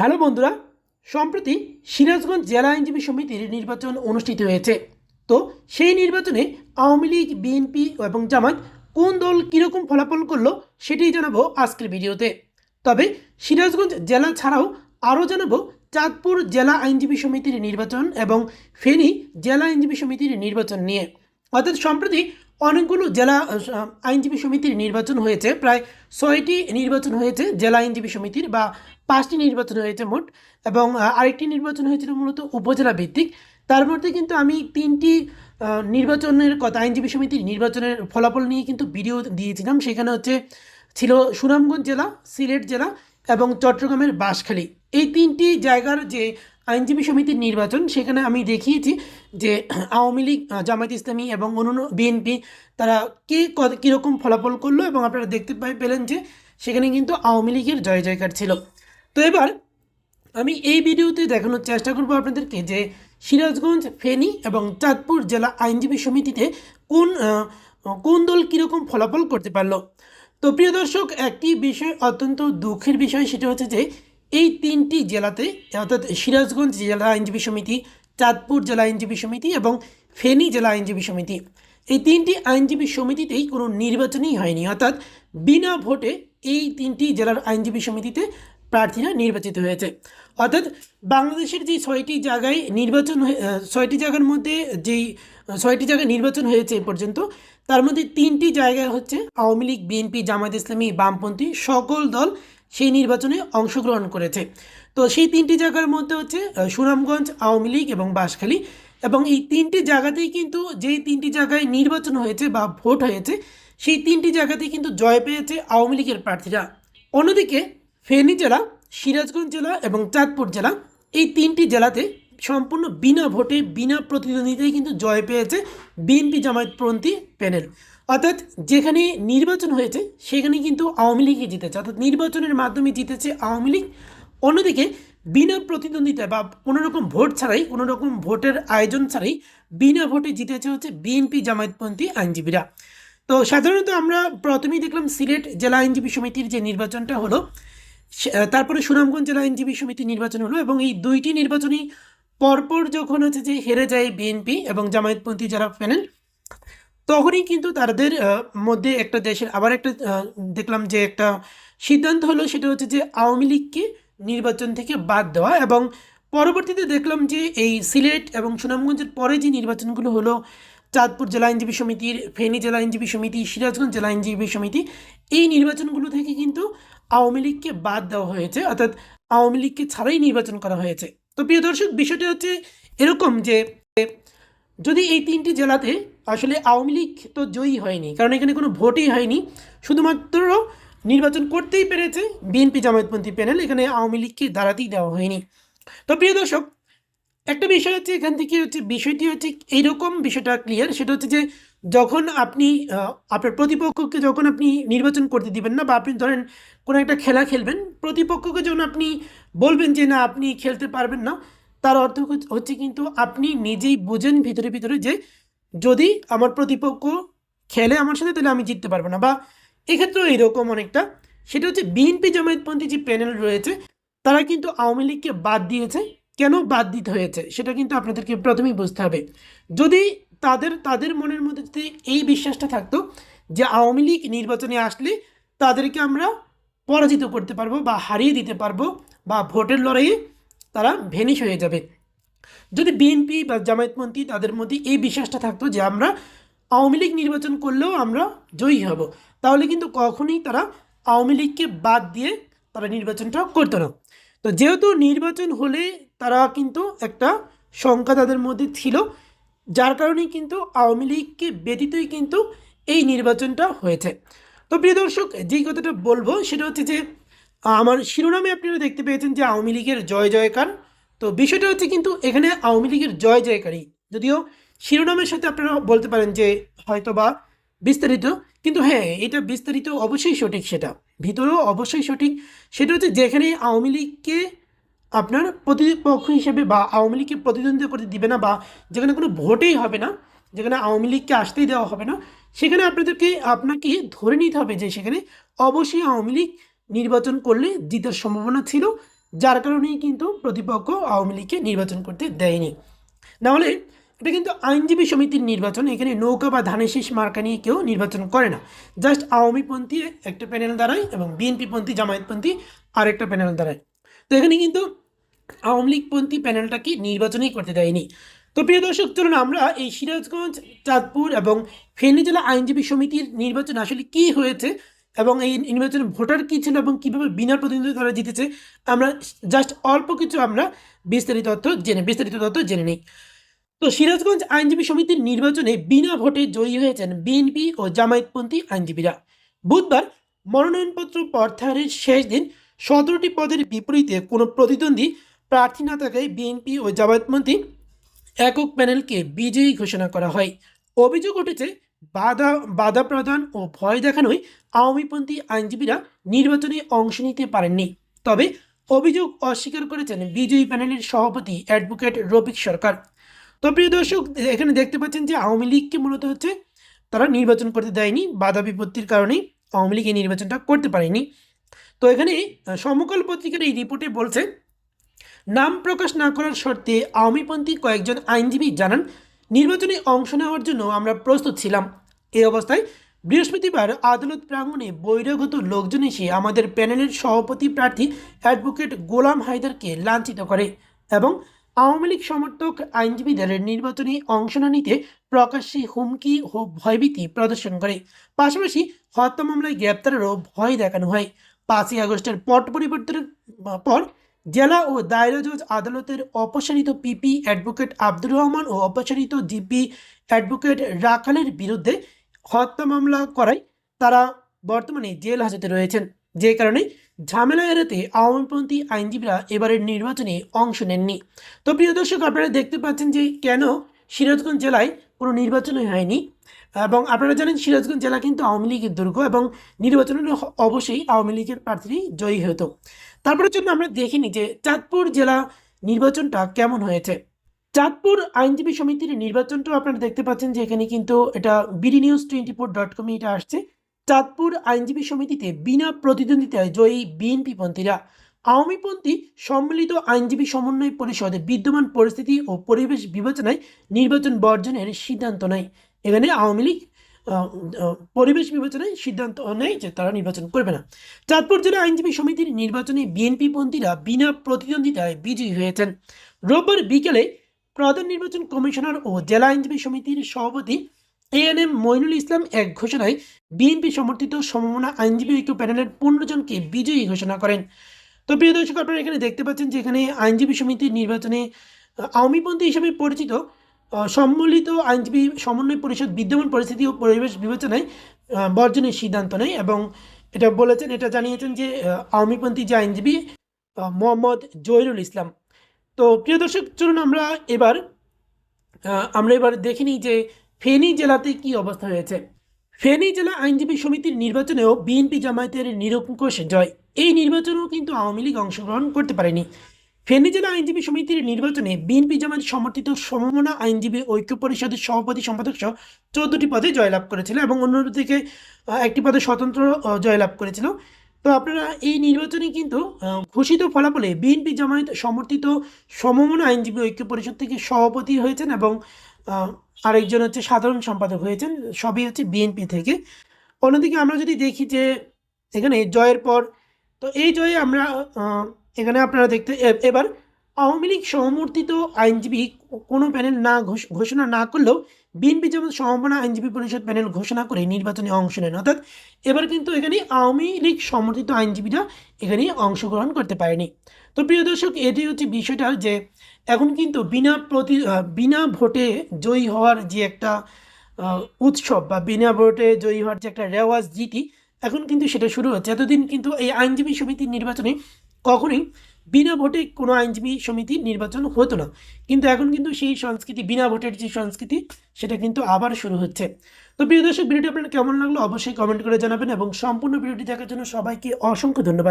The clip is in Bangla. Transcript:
হ্যালো বন্ধুরা, সম্প্রতি সিরাজগঞ্জ জেলা আইনজীবী সমিতির নির্বাচন অনুষ্ঠিত হয়েছে। তো সেই নির্বাচনে আওয়ামী লীগ, বিএনপি এবং জামাত কোন দল কীরকম ফলাফল করল সেটাই জানাব আজকের ভিডিওতে। তবে সিরাজগঞ্জ জেলা ছাড়াও আরও জানাব চাঁদপুর জেলা আইনজীবী সমিতির নির্বাচন এবং ফেনী জেলা আইনজীবী সমিতির নির্বাচন নিয়ে। অর্থাৎ সম্প্রতি অনেকগুলো জেলা আইনজীবী সমিতির নির্বাচন হয়েছে। প্রায় ছয়টি নির্বাচন হয়েছে, জেলা আইনজীবী সমিতির বা পাঁচটি নির্বাচন হয়েছে মোট। এবং আরেকটি নির্বাচন হয়েছিল মূলত উপজেলা ভিত্তিক। তার মধ্যে কিন্তু আমি তিনটি নির্বাচনের কথা, আইনজীবী সমিতির নির্বাচনের ফলাফল নিয়ে কিন্তু ভিডিও দিয়েছিলাম। সেখানে হচ্ছে ছিল সুনামগঞ্জ জেলা, সিলেট জেলা এবং চট্টগ্রামের বাঁশখালী। এই তিনটি জায়গার যে আইনজীবী সমিতির নির্বাচন, সেখানে আমি দেখিয়েছি যে আওয়ামী লীগ জামায়াত ইসলামী এবং অন্যান্য বিএনপি তারা কে কীরকম ফলাফল করল এবং আপনারা দেখতে পাই পেলেন যে সেখানে কিন্তু আওয়ামী লীগের জয় জয়কার ছিল। তো এবার আমি এই ভিডিওতে দেখানোর চেষ্টা করব আপনাদেরকে যে সিরাজগঞ্জ, ফেনী এবং চাঁদপুর জেলা আইনজীবী সমিতিতে কোন কোন দল কীরকম ফলাফল করতে পারল। তো প্রিয় দর্শক, একটি বিষয় অত্যন্ত দুঃখের বিষয়, সেটা হচ্ছে যে এই তিনটি জেলাতে, অর্থাৎ সিরাজগঞ্জ জেলা আইনজীবী সমিতি, চাঁদপুর জেলা আইনজীবী সমিতি এবং ফেনী জেলা আইনজীবী সমিতি। এই তিনটি আইনজীবী সমিতিতেই কোনো নির্বাচনই হয়নি, অর্থাৎ বিনা ভোটে এই তিনটি জেলার আইনজীবী সমিতিতে প্রার্থীরা নির্বাচিত হয়েছে। অর্থাৎ বাংলাদেশের যে ছয়টি জায়গায় নির্বাচন ছয়টি জায়গার মধ্যে যেই ছয়টি জায়গায় নির্বাচন হয়েছে এ পর্যন্ত, তার মধ্যে তিনটি জায়গায় হচ্ছে আওয়ামী লীগ, বিএনপি, জামায়াত ইসলামী, বামপন্থী, সকল দল সেই নির্বাচনে অংশগ্রহণ করেছে। তো সেই তিনটি জায়গার মধ্যে হচ্ছে সুনামগঞ্জ, আওয়ামী লীগ এবং বাঁশখালী। এবং এই তিনটি জায়গাতেই কিন্তু যেই তিনটি জায়গায় নির্বাচন হয়েছে বা ভোট হয়েছে, সেই তিনটি জায়গাতেই কিন্তু জয় পেয়েছে আওয়ামী লীগের প্রার্থীরা। অন্যদিকে ফেনী জেলা, সিরাজগঞ্জ জেলা এবং চাঁদপুর জেলা, এই তিনটি জেলাতে সম্পূর্ণ বিনা ভোটে, বিনা প্রতিদ্বন্দ্বিতায় কিন্তু জয় পেয়েছে বিএনপি জামায়াতপন্থী প্যানেল। অর্থাৎ যেখানে নির্বাচন হয়েছে, সেখানে কিন্তু আওয়ামী লীগই জিতেছে। অর্থাৎ নির্বাচনের মাধ্যমে জিতেছে আওয়ামী লীগ। অন্যদিকে বিনা প্রতিদ্বন্দ্বিতায় বা কোনোরকম ভোট ছাড়াই কোনো রকম ভোটের আয়োজন ছাড়াই বিনা ভোটে জিতেছে হচ্ছে বিএনপি জামায়াতপন্থী আইনজীবীরা। তো সাধারণত আমরা প্রথমেই দেখলাম সিলেট জেলা আইনজীবী সমিতির যে নির্বাচনটা হলো তারপরে সুনামগঞ্জ জেলা আইনজীবী সমিতি নির্বাচন হলো এবং এই দুইটি নির্বাচনই পরপর যখন হচ্ছে যে হেরে যায় বিএনপি এবং জামায়াতপন্থী যারা প্যানেল তখনই কিন্তু তাদের মধ্যে একটা দেশের আবার একটা দেখলাম যে একটা সিদ্ধান্ত হলো সেটা হচ্ছে যে আওয়ামী লীগকে নির্বাচন থেকে বাদ দেওয়া এবং পরবর্তীতে দেখলাম যে এই সিলেট এবং সুনামগঞ্জের পরে যে নির্বাচনগুলো হলো, চাঁদপুর জেলা আইনজীবী সমিতির, ফেনী জেলা আইনজীবী সমিতি, সিরাজগঞ্জ জেলা আইনজীবী সমিতি, এই নির্বাচনগুলো থেকে কিন্তু আওয়ামী লীগকে বাদ দেওয়া হয়েছে। অর্থাৎ আওয়ামী লীগকে ছাড়াই নির্বাচন করা হয়েছে। তো প্রিয় দর্শক, বিষয়টা হচ্ছে এরকম যে, যদি এই তিনটি জেলাতে আসলে আওয়ামী লীগ তো জয়ী হয়নি, কারণ এখানে কোনো ভোটই হয়নি, শুধুমাত্র নির্বাচন করতেই পেরেছে বিএনপি জামায়াতপন্থী প্যানেল, এখানে আওয়ামী লীগকে দাঁড়াতেই দেওয়া হয়নি। তো প্রিয় দর্শক একটা বিষয় হচ্ছে এখান থেকে হচ্ছে বিষয়টি হচ্ছে এইরকম বিষয়টা ক্লিয়ার সেটা হচ্ছে যে যখন আপনি আপনার প্রতিপক্ষকে যখন আপনি নির্বাচন করতে দিবেন না বা আপনি ধরেন কোনো একটা খেলা খেলবেন, প্রতিপক্ষকে যখন আপনি বলবেন যে না, আপনি খেলতে পারবেন না, তার অর্থ হচ্ছে- কিন্তু আপনি নিজেই বুঝেন ভিতরে ভিতরে যে যদি আমার প্রতিপক্ষ খেলে আমার সাথে, তাহলে আমি জিততে পারব না। বা এক্ষেত্রেও এইরকম অনেকটা। সেটা হচ্ছে বিএনপি জামায়াতপন্থী যে প্যানেল রয়েছে, তারা কিন্তু আওয়ামী লীগকে বাদ দিয়েছে। কেন বাদ দিতে হয়েছে? সেটা কিন্তু আপনাদেরকে প্রথমেই বুঝতে হবে। যদি তাদের তাদের মনের মধ্যে যদি এই বিশ্বাসটা থাকতো যে আওয়ামী লীগ নির্বাচনে আসলে তাদেরকে আমরা পরাজিত করতে পারব বা হারিয়ে দিতে পারব বা ভোটের লড়াইয়ে তারা ভেনিশ হয়ে যাবে। যদি বিএনপি বা জামায়াতপন্থী তাদের মধ্যে এই বিশ্বাসটা থাকতো যে আমরা আওয়ামী লীগ নির্বাচন করলেও আমরা জয়ী হব, তাহলে কিন্তু কখনোই তারা আওয়ামী লীগকে বাদ দিয়ে তারা নির্বাচনটা করতো না। তো যেহেতু নির্বাচন হলে তারা কিন্তু একটা সংখ্যা তাদের মধ্যে ছিল, যার কারণেই কিন্তু আওয়ামী লীগকে ব্যতীতই কিন্তু এই নির্বাচনটা হয়েছে। তো প্রিয় দর্শক, যেই কথাটা বলব সেটা হচ্ছে যে, আমার শিরোনামে আপনারা দেখতে পেয়েছেন যে আওয়ামী লীগের জয় জয়কার। তো বিষয়টা হচ্ছে কিন্তু এখানে আওয়ামী লীগের জয় জয়কারী। যদিও শিরোনামের সাথে আপনারা বলতে পারেন যে হয়তো বা বিস্তারিত, কিন্তু হ্যাঁ এটা বিস্তারিত অবশ্যই সঠিক সেটা। ভিতরেও অবশ্যই সঠিক। সেটা হচ্ছে যেখানে আওয়ামী লীগকে আপনার প্রতিপক্ষ হিসেবে বা আওয়ামী লীগকে প্রতিদ্বন্দ্বিতা করতে দিবে না বা যেখানে কোনো ভোটেই হবে না, যেখানে আওয়ামী লীগকে আসতেই দেওয়া হবে না, সেখানে আপনাদেরকে আপনাকে ধরে নিতে হবে যে সেখানে অবশ্যই আওয়ামী লীগ নির্বাচন করলে জিতার সম্ভাবনা ছিল, যার কারণেই কিন্তু প্রতিপক্ষ আওয়ামী লীগকে নির্বাচন করতে দেয়নি। নাহলে এটা কিন্তু আইনজীবী সমিতির নির্বাচন, এখানে নৌকা বা ধানের শীষ মার্কা নিয়ে কেউ নির্বাচন করে না। জাস্ট আওয়ামীপন্থী একটা প্যানেল দাঁড়ায় এবং বিএনপিপন্থী, জামায়াতপন্থী আরেকটা প্যানেল দাঁড়ায়। তো এখানে কিন্তু আওয়ামী লীগপন্থী প্যানেলটাকে নির্বাচনই করতে দেয়নি। তো প্রিয় দর্শক, চলুন আমরা এই সিরাজগঞ্জ, চাঁদপুর এবং ফেনী জেলা আইনজীবী সমিতির নির্বাচন আসলে কি হয়েছে এবং এই নির্বাচনে ভোটার কী ছিল এবং কীভাবে বিনা প্রতিনিধিত্ব তারা জিতেছে, আমরা জাস্ট অল্প কিছু আমরা বিস্তারিত তথ্য জেনে বিস্তারিত তথ্য জেনে নিই। তো সিরাজগঞ্জ আইনজীবী সমিতির নির্বাচনে বিনা ভোটে জয়ী হয়েছেন বিএনপি ও জামায়াতপন্থী আইনজীবীরা। বুধবার মনোনয়নপত্র প্রত্যাহারের শেষ দিন সতেরোটি পদের বিপরীতে কোনো প্রতিদ্বন্দ্বী প্রার্থী না থাকায় বিএনপি ও জামায়াতপন্থী একক প্যানেলকে বিজয়ী ঘোষণা করা হয়। অভিযোগ উঠেছে, বাধা বাধা প্রদান ও ভয় দেখানোয় আওয়ামীপন্থী আইনজীবীরা নির্বাচনে অংশ নিতে পারেননি। তবে অভিযোগ অস্বীকার করেছেন বিজয়ী প্যানেলের সভাপতি অ্যাডভোকেট রফিক সরকার। তো প্রিয় দর্শক, এখানে দেখতে পাচ্ছেন যে আওয়ামী লীগকে মূলত হচ্ছে তারা নির্বাচন করতে দেয়নি, বাধা বিপত্তির কারণেই আওয়ামী লীগ এই নির্বাচনটা করতে পারেনি। তো এখানে সমকাল পত্রিকার এই রিপোর্টে বলছে, নাম প্রকাশ না করার শর্তে আওয়ামীপন্থী কয়েকজন আইনজীবী জানান, নির্বাচনে অংশ নেওয়ার জন্য আমরা প্রস্তুত ছিলাম। এই অবস্থায় বৃহস্পতিবার আদালত প্রাঙ্গণে বহিরাগত লোকজন এসে আমাদের প্যানেলের সভাপতি প্রার্থী অ্যাডভোকেট গোলাম হায়দারকে লাঞ্ছিত করে এবং আওয়ামী লীগ সমর্থক আইনজীবীদের নির্বাচনে অংশ না নিতে প্রকাশ্যে হুমকি ও ভয়ভীতি প্রদর্শন করে। পাশাপাশি হত্যা মামলায় গ্রেপ্তারেরও ভয় দেখানো হয়। পাঁচই আগস্টের পট পরিবর্তনের পর জেলা ও দায়রা জজ আদালতের অপসারিত পিপি অ্যাডভোকেট আব্দুর রহমান ও অপসারিত জিপি অ্যাডভোকেট রাখালের বিরুদ্ধে হত্যা মামলা করায় তারা বর্তমানে জেল হাজতে রয়েছেন। যে কারণে ঝামেলা এড়াতে আওয়ামীপন্থী আইনজীবীরা এবারের নির্বাচনে অংশ নেননি। তো প্রিয় দর্শক, আপনারা দেখতে পাচ্ছেন যে কেন সিরাজগঞ্জ জেলায় কোনো নির্বাচনই হয়নি। এবং আপনারা জানেন সিরাজগঞ্জ জেলা কিন্তু আওয়ামী লীগের দুর্গ এবং নির্বাচনে হ- অবশ্যই আওয়ামী লীগের প্রার্থীরাই জয়ী হতো। তারপরে জন্য আমরা দেখিনি যে চাঁদপুর জেলা নির্বাচনটা কেমন হয়েছে। চাঁদপুর আইনজীবী সমিতির নির্বাচনটাও আপনারা দেখতে পাচ্ছেন যে এখানে কিন্তু এটা BD news twenty four dot কমে এটা আসছে। চাঁদপুর আইনজীবী সমিতিতে বিনা প্রতিদ্বন্দ্বিতায় জয়ী বিএনপি পন্থীরা আওয়ামীপন্থী সম্মিলিত আইনজীবী সমন্বয় পরিষদ বিদ্যমান পরিস্থিতি ও পরিবেশ বিবেচনায় নির্বাচন বর্জনের সিদ্ধান্ত নেয়। এখানে আওয়ামী লীগ পরিবেশ বিবেচনায় সিদ্ধান্ত নেয় যে তারা নির্বাচন করবে না। চাঁদপুর জেলা আইনজীবী সমিতির নির্বাচনে বিএনপি পন্থীরা বিনা প্রতিদ্বন্দ্বিতায় বিজয়ী হয়েছেন। রোববার বিকেলে প্রধান নির্বাচন কমিশনার ও জেলা আইনজীবী সমিতির সভাপতি এএনএম মইনুল ইসলাম এক ঘোষণায় বিএনপি সমর্থিত সমমনা আইনজীবী ঐক্য প্যানেলের পনেরো জনকে বিজয়ী ঘোষণা করেন। তো প্রিয় দর্শক, আপনারা এখানে দেখতে পাচ্ছেন যে এখানে আইনজীবী সমিতির নির্বাচনে আওয়ামীপন্থী হিসেবে পরিচিত সম্মিলিত আইনজীবী সমন্বয় পরিষদ বিদ্যমান পরিস্থিতি ও পরিবেশ বিবেচনায় বর্জনের সিদ্ধান্ত নেয় এবং এটা বলেছেন, এটা জানিয়েছেন যে আওয়ামীপন্থী যে আইনজীবী মোহাম্মদ জহিরুল ইসলাম। তো প্রিয় দর্শক, চলুন আমরা এবার আমরা এবার দেখিনি যে ফেনী জেলাতে কি অবস্থা হয়েছে? ফেনী জেলা আইনজীবী সমিতির নির্বাচনেও বিএনপি জামায়াতের নিরঙ্কুশ জয়। এই নির্বাচনেও কিন্তু আওয়ামী লীগ অংশগ্রহণ করতে পারেনি। ফেনী জেলা আইনজীবী সমিতির নির্বাচনে বিএনপি জামায়াত সমর্থিত সমমনা আইনজীবী ঐক্য পরিষদের সভাপতি সম্পাদক সহ চোদ্দটি পদে জয়লাভ করেছিল এবং অন্যদিকে একটি পদে স্বতন্ত্র জয়লাভ করেছিল। তো আপনারা এই নির্বাচনে কিন্তু ঘোষিত ফলাফলে বিএনপি জামায়াত সমর্থিত সমমনা আইনজীবী ঐক্য পরিষদ থেকে সভাপতি হয়েছেন এবং আরেকজন হচ্ছে সাধারণ সম্পাদক হয়েছেন, সবই হচ্ছে বিএনপি থেকে। অন্যদিকে আমরা যদি দেখি যে এখানে জয়ের পর, তো এই জয়ে আমরা এখানে আপনারা দেখতে এবার আওয়ামী লীগ সমর্থিত আইনজীবী কোনো প্যানেল না ঘোষণা না করলেও বিএনপি যেমন সমমনা আইনজীবী পরিষদ প্যানেল ঘোষণা করে নির্বাচনে অংশ নেন, অর্থাৎ এবার কিন্তু এখানে আওয়ামী লীগ সমর্থিত আইনজীবীরা এখানে অংশগ্রহণ করতে পারেনি। তো প্রিয় দর্শক, এটি হচ্ছে বিষয়টা যে এখন কিন্তু বিনা প্রতি বিনা ভোটে জয়ী হওয়ার যে একটা উৎসব বা বিনা ভোটে জয়ী হওয়ার যে একটা রেওয়াজ জিতি এখন কিন্তু সেটা শুরু হচ্ছে। এতদিন কিন্তু এই আইনজীবী সমিতির নির্বাচনে কখনোই বিনা ভোটে কোনো আইনজীবী সমিতি নির্বাচন হতো না। কিন্তু এখন কিন্তু সেই সংস্কৃতি, বিনা ভোটের যে সংস্কৃতি, সেটা কিন্তু আবার শুরু হচ্ছে। তো প্রিয় দর্শক, ভিডিওটি আপনার কেমন লাগল অবশ্যই কমেন্ট করে জানাবেন এবং সম্পূর্ণ ভিডিওটি দেখার জন্য সবাইকে অসংখ্য ধন্যবাদ।